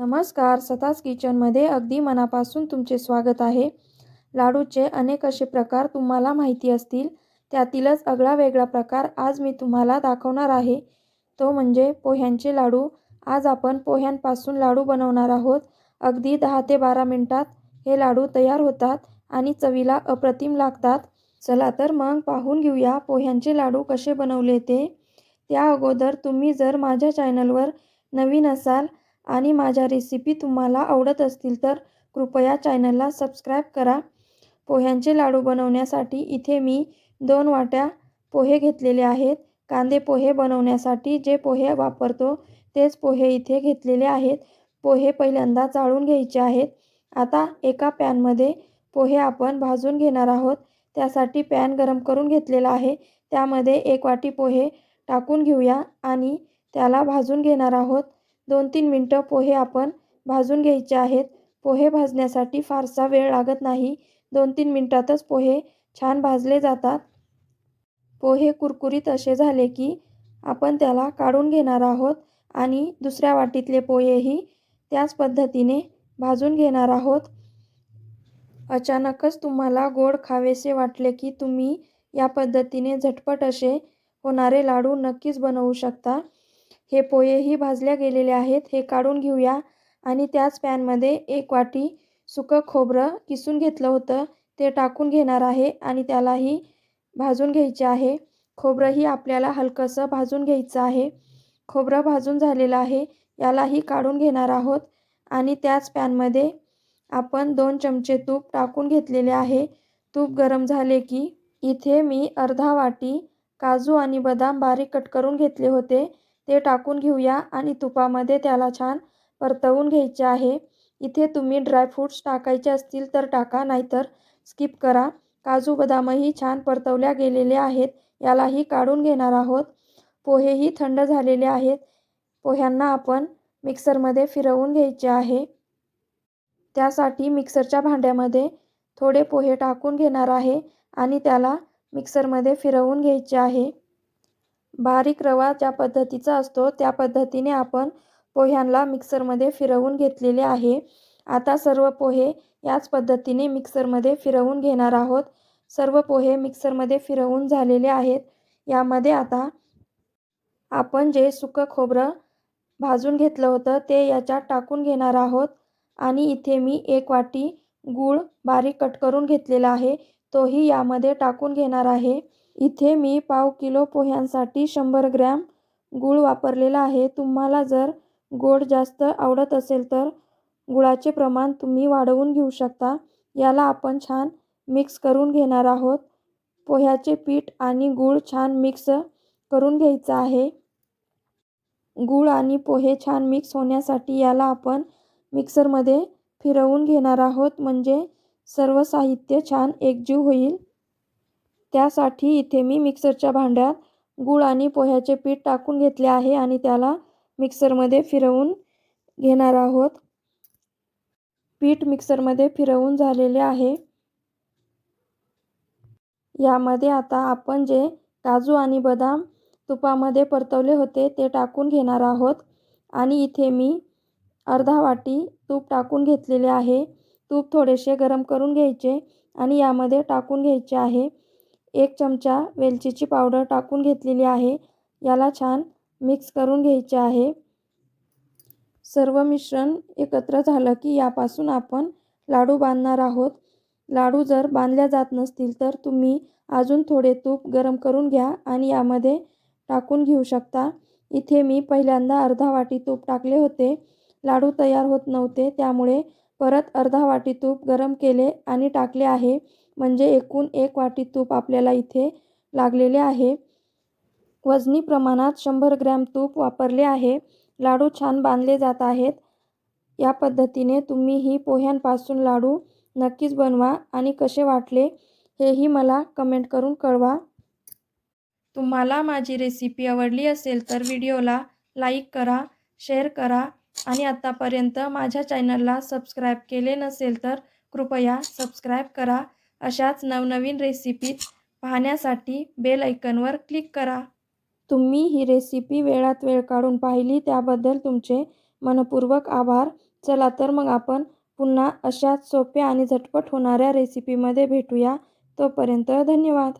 नमस्कार. सताज किचनमध्ये अगदी मनापासून तुमचे स्वागत आहे. लाडूचे अनेक असे प्रकार तुम्हाला माहिती असतील. त्यातीलच आगळा वेगळा प्रकार आज मी तुम्हाला दाखवणार आहे. तो म्हणजे पोह्यांचे लाडू. आज आपण पोह्यांपासून लाडू बनवणार आहोत. अगदी दहा ते बारा मिनटात हे लाडू तयार होतात आणि चवीला अप्रतिम लागतात. चला तर मग पाहून घेऊया पोह्यांचे लाडू कसे बनवले ते. त्या अगोदर तुम्ही जर माझ्या चॅनलवर नवीन असाल आणि माझ्या रेसिपी तुम्हाला आवडत असतील तर कृपया चॅनलला सबस्क्राईब करा. पोह्यांचे लाडू बनवण्यासाठी इथे मी दोन वाट्या पोहे घेतलेले आहेत. कांदे पोहे बनवण्यासाठी जे पोहे वापरतो तेच पोहे इथे घेतलेले आहेत. पोहे पहिल्यांदा चाळून घ्यायचे आहेत. आता एका पॅनमध्ये पोहे आपण भाजून घेणार आहोत. त्यासाठी पॅन गरम करून घेतलेला आहे. त्यामध्ये एक वाटी पोहे टाकून घेऊया आणि त्याला भाजून घेणार आहोत. दोन तीन मिनटं पोहे आपण भाजून घ्यायचे आहेत. पोहे भाजण्यासाठी फारसा वेळ लागत नाही. दोन तीन मिनटातच पोहे छान भाजले जातात. पोहे कुरकुरीत असे झाले की आपण त्याला काढून घेणार आहोत आणि दुसऱ्या वाटीतले पोहेही त्याच पद्धतीने भाजून घेणार आहोत. अचानकच तुम्हाला गोड खावेसे वाटले की तुम्ही या पद्धतीने झटपट असे होणारे लाडू नक्कीच बनवू शकता. हे पोहेही भाजल्या गेलेले आहेत. हे काढून घेऊया. आणि त्याच पॅनमध्ये एक वाटी सुकं खोबरं किसून घेतलं होतं. ते टाकून घेणार आहे आणि त्यालाही भाजून घ्यायचे आहे. खोबरंही आपल्याला हलकंसं भाजून घ्यायचं आहे. खोबरं भाजून झालेलं आहे. यालाही काढून घेणार आहोत. आणि त्याच पॅनमध्ये आपण दोन चमचे तूप टाकून घेतलेले आहे. तूप गरम झाले की इथे मी अर्धा वाटी काजू आणि बदाम बारीक कट करून घेतले होते. ते टाकून घेऊया आणि तुपामध्ये त्याला छान परतवून घ्यायचे आहे. इथे तुम्ही ड्रायफ्रूट्स टाकायचे असतील तर टाका नाहीतर स्किप करा. काजू बदामही छान परतवल्या गेलेले आहेत यालाही काढून घेणार आहोत. पोहेही थंड झालेले आहेत. पोह्यांना आपण मिक्सरमध्ये फिरवून घ्यायचे आहे. त्यासाठी मिक्सरच्या भांड्यामध्ये थोडे पोहे टाकून घेणार आहे आणि त्याला मिक्सरमध्ये फिरवून घ्यायचे आहे. बारीक रवा ज्या पद्धतीचा असतो त्या पद्धतीने आपण पोह्यांना मिक्सरमध्ये फिरवून घेतलेले आहे. आता सर्व पोहे याच पद्धतीने मिक्सरमध्ये फिरवून घेणार आहोत. सर्व पोहे मिक्सरमध्ये फिरवून झालेले आहेत. यामध्ये आता आपण जे सुकं खोबरं भाजून घेतलं होतं ते याच्यात टाकून घेणार आहोत. आणि इथे मी एक वाटी गूळ बारीक कट करून घेतलेला आहे. तोही यामध्ये टाकून घेणार आहे. इथे मी पाव किलो पोह्यांसाठी शंभर ग्रॅम गूळ वापरलेला आहे. तुम्हाला जर गोड जास्त आवडत असेल तर गुळाचे प्रमाण तुम्ही वाढवून घेऊ शकता. याला आपण छान मिक्स करून घेणार आहोत. पोह्याचे पीठ आणि गूळ छान मिक्स करून घ्यायचं आहे. गूळ आणि पोहे छान मिक्स होण्यासाठी याला आपण मिक्सरमध्ये फिरवून घेणार आहोत. म्हणजे सर्व साहित्य छान एकजीव होईल. त्यासाठी इथे मी मिक्सरच्या भांड्यात गूळ आणि पोह्याचे पीठ टाकून घेतले आहे आणि त्याला मिक्सरमध्ये फिरवून घेणार आहोत. पीठ मिक्सरमध्ये फिरवून झालेले आहे. यामध्ये आता आपण जे काजू आणि बदाम तुपामध्ये परतवले होते ते टाकून घेणार आहोत. आणि इथे मी अर्धा वाटी तूप टाकून घेतलेले आहे. तूप थोडेसे गरम करून घ्यायचे आणि यामध्ये टाकून घ्यायचे आहे. एक चमचा वेलचीची पावडर टाकून घेतलेली आहे. याला छान मिक्स करून घ्यायचे आहे. सर्व मिश्रण एकत्र झालं की यापासून आपण लाडू बांधणार आहोत. लाडू जर बांधल्या जात नसतील तर तुम्ही अजून थोडे तूप गरम करून घ्या आणि यामध्ये टाकून घेऊ शकता. इथे मी पहिल्यांदा अर्धा वाटी तूप टाकले होते. लाडू तयार होत नव्हते त्यामुळे परत अर्धा वाटी तूप गरम केले आणि टाकले आहे. म्हणजे एकूण एक वाटी तूप आपल्याला इथे लागलेले आहे. वजनी प्रमाणात शंभर ग्रॅम तूप वापरले आहे. लाडू छान बांधले जात आहेत. या पद्धतीने तुम्ही ही पोह्यांपासून लाडू नक्कीच बनवा आणि कसे वाटले हेही मला कमेंट करून कळवा. तुम्हाला माझी रेसिपी आवडली असेल तर व्हिडिओला लाईक करा शेअर करा आणि आत्तापर्यंत माझ्या चॅनलला सबस्क्राईब केले नसेल तर कृपया सबस्क्राईब करा. अशाच नवनवीन रेसिपी पाहण्यासाठी बेल ऐकनवर क्लिक करा. तुम्ही ही रेसिपी वेळात वेळ काढून पाहिली त्याबद्दल तुमचे मनपूर्वक आभार. चला तर मग आपण पुन्हा अशाच सोप्या आणि झटपट होणाऱ्या रेसिपीमध्ये भेटूया. तोपर्यंत धन्यवाद.